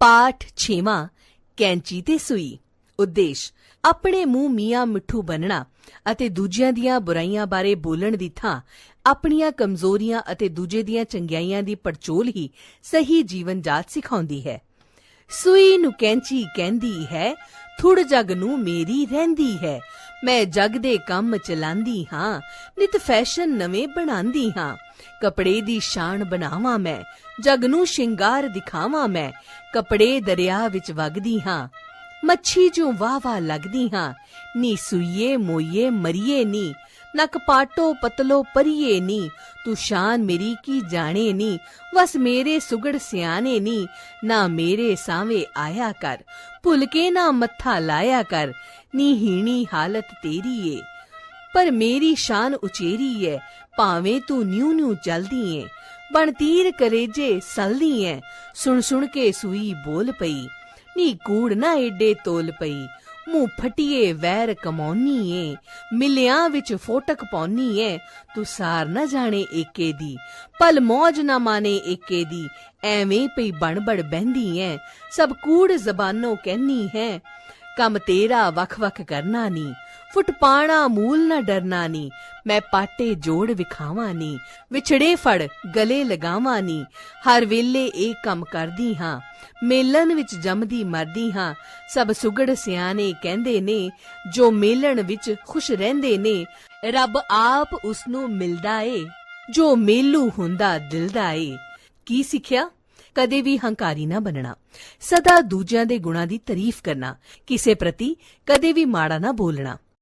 ਪਾਠ 6ਵਾਂ ਕੈਂਚੀ ਤੇ ਸੂਈ। ਉਦੇਸ਼, ਆਪਣੇ ਮੂੰਹ ਮੀਆਂ ਮਿੱਠੂ ਬਣਨਾ ਅਤੇ ਦੂਜਿਆਂ ਦੀਆਂ ਬੁਰਾਈਆਂ ਬਾਰੇ ਬੋਲਣ ਦੀ ਥਾਂ, ਆਪਣੀਆਂ ਕਮਜ਼ੋਰੀਆਂ ਅਤੇ ਦੂਜੇ ਦੀਆਂ ਚੰਗਿਆਈਆਂ ਦੀ ਪੜਚੋਲ ਹੀ ਸਹੀ ਜੀਵਨ ਜਾਚ ਸਿਖਾਉਂਦੀ ਹੈ। ਸੂਈ ਨੂੰ ਕੈਂਚੀ ਕਹਿੰਦੀ ਹੈ, ਥੁੜ ਜਗ ਨੂੰ ਮੇਰੀ ਰਹਿੰਦੀ ਹੈ ਮੈਂ ਜਗ ਦੇ ਕੰਮ ਚਲਾਂਦੀ ਹਾਂ, ਨਿਤ ਫੈਸ਼ਨ ਨਵੇਂ ਬਣਾਉਂਦੀ ਹਾਂ। ਕਪੜੇ ਦੀ ਸ਼ਾਨ ਬਣਾਵਾਂ ਮੈਂ, ਜਗ ਨੂੰ ਸ਼ਿੰਗਾਰ ਦਿਖਾਵਾਂ ਮੈਂ, ਕਪੜੇ ਦਰਿਆ ਵਿੱਚ ਵਗਦੀ ਹਾਂ। ਮੱਛੀ ਜੋ ਵਾਹ ਵਾਹ ਲੱਗਦੀ ਹਾਂ। ਨੀ ਸੁਈਏ, ਮੋਈਏ, ਮਰੀਏ ਨੀ, ਨਾ ਕਪਾਟੋ, ਪਤਲੋ, ਪਰੀਏ ਨੀ, ਤੂੰ ਸ਼ਾਨ ਮੇਰੀ ਕੀ ਜਾਣੇ ਨੀ, ਵਸ ਮੇਰੇ ਸੁਗੜ ਸਿਆਣੇ ਨੀ, ਨਾ ਮੇਰੇ ਸਾਵੇਂ ਆਇਆ ਕਰ, ਭੁੱਲ ਕੇ ਨਾ ਮੱਥਾ ਲਾਇਆ ਕਰ, ਨੀ ਹੀਣੀ ਹਾਲਤ ਤੇਰੀ ਏ, ਪਰ ਮੇਰੀ ਸ਼ਾਨ ਉਚੇਰੀ ਏ, ਭਾਵੇਂ ਤੂੰ ਨਿਉ ਨਿਉ ਚਲਦੀ ਏ, ਬਣ ਤੀਰ ਕਰੇਜੇ ਸਲਦੀ ਏ, ਸੁਣ ਸੁਣ ਕੇ ਸੂਈ ਬੋਲ ਪਈ। ਨੀ ਕੂੜ ਨਾ ਏਡੇ ਤੋਲ ਪਈ ਮੂੰਹ ਫਟੀਏ ਵੈਰ ਕਮਾਉਣੀ ਏ ਮਿਲਿਆਂ ਵਿੱਚ ਫੋਟਕ ਪਾਉਣੀ ਏ ਤੂੰ ਸਾਰ ਨਾ ਜਾਣੇ ਏਕੇ ਦੀ ਪਲ ਮੌਜ ਨਾ ਮਾਨੇ ਏਕੇ ਦੀ ਐਵੇਂ ਪਈ ਬਣਬੜ ਬਹਿੰਦੀ ਐ ਸਭ ਕੂੜ ਜ਼ਬਾਨੋਂ ਕਹਿਨੀ ਹੈ ਕੰਮ ਤੇਰਾ ਵੱਖ ਵੱਖ ਕਰਨਾ ਨੀ ਫੁੱਟ ਪਾਣਾ ਮੂਲ ਨਾ ਡਰਨਾ ਨੀ, ਮੈਂ ਪਾਟੇ ਜੋੜ ਵਿਖਾਵਾਂ ਨੀ, ਵਿਛੜੇ ਫੜ ਗਲੇ ਲਗਾਵਾਂ ਨੀ। ਹਰ ਵੇਲੇ ਇਹ ਕੰਮ ਕਰਦੀ ਹਾਂ ਮੇਲਨ ਵਿੱਚ ਜੰਮਦੀ ਮਰਦੀ ਹਾਂ। ਸਭ ਸੁਗੜ ਸਿਆਣੇ ਕਹਿੰਦੇ ਨੇ, ਜੋ ਮੇਲਣ ਵਿੱਚ ਖੁਸ਼ ਰਹਿੰਦੇ ਨੇ, ਰੱਬ ਆਪ ਉਸ ਨੂੰ ਮਿਲਦਾ ਏ, ਜੋ ਮੇਲੂ ਹੁੰਦਾ ਦਿਲ ਦਾ ਏ। ਕੀ ਸਿੱਖਿਆ? ਕਦੇ ਵੀ ਹੰਕਾਰੀ ਨਾ ਬਣਨਾ ਸਦਾ ਦੂਜਿਆਂ ਦੇ ਗੁਣਾਂ ਦੀ ਤਾਰੀਫ ਕਰਨਾ। ਕਿਸੇ ਪ੍ਰਤੀ ਕਦੇ ਵੀ ਮਾੜਾ ਨਾ ਬੋਲਣਾ।